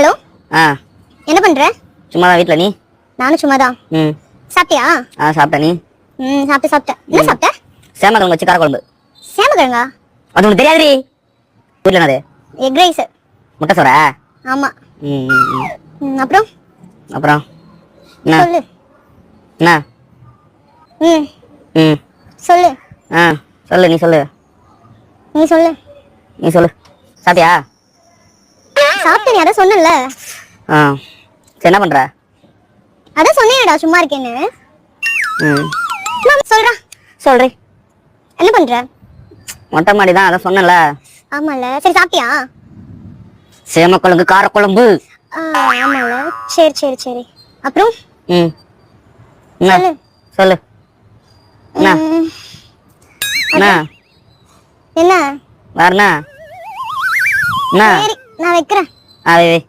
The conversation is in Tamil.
ஹலோ? ஆ. என்ன பண்ற? சும்மா தான் வீட்டில் நீ? நானும் சும்மாதான். ம். சாப்பிட்டியா? ஆ சாப்பிட்டேன் நீ? ம் சாப்பிட்டு சாப்பிட்டேன். என்ன சாப்பிட்ட? சேமக்கிழங்கு வச்சு காரக்குழம்பு. சேமக்கிழங்கா? அது உனக்கு தெரியாதுடி. வீட்டில் என்னது? எக் ரைஸ் முட்டை சோறா? ஆமா. ம் அப்புறம்? அப்புறம்? என்ன? சொல்லு. என்ன? ம். ம். சொல்லு. ஆ சொல்லு நீ சொல்லு. நீ சொல்லு. நீ சொல்லு. சாப்பிட்டியா? சாப்பிட்டு நீ அதான் சொன்னல ஆ என்ன பண்ணுற அதான் சொன்னேடா சும்மா இருக்கேன்னு. ம். சொல்றா சொல்றேன். என்ன பண்ற? மொட்டை மாடி தான் அதான் சொன்னேன்ல. ஆமால. சரி சாப்பிட்டியா? சேமக்கிழங்கு காரக்குழம்பு. ஆ, ஆமால. சரி சரி சரி. அப்புறம்? ம். சொல்லு. சொல்லு. என்ன? ம், என்ன? என்ன? வேற என்ன? என்ன? சரி நான் வைக்கிறேன். Ah, bebé.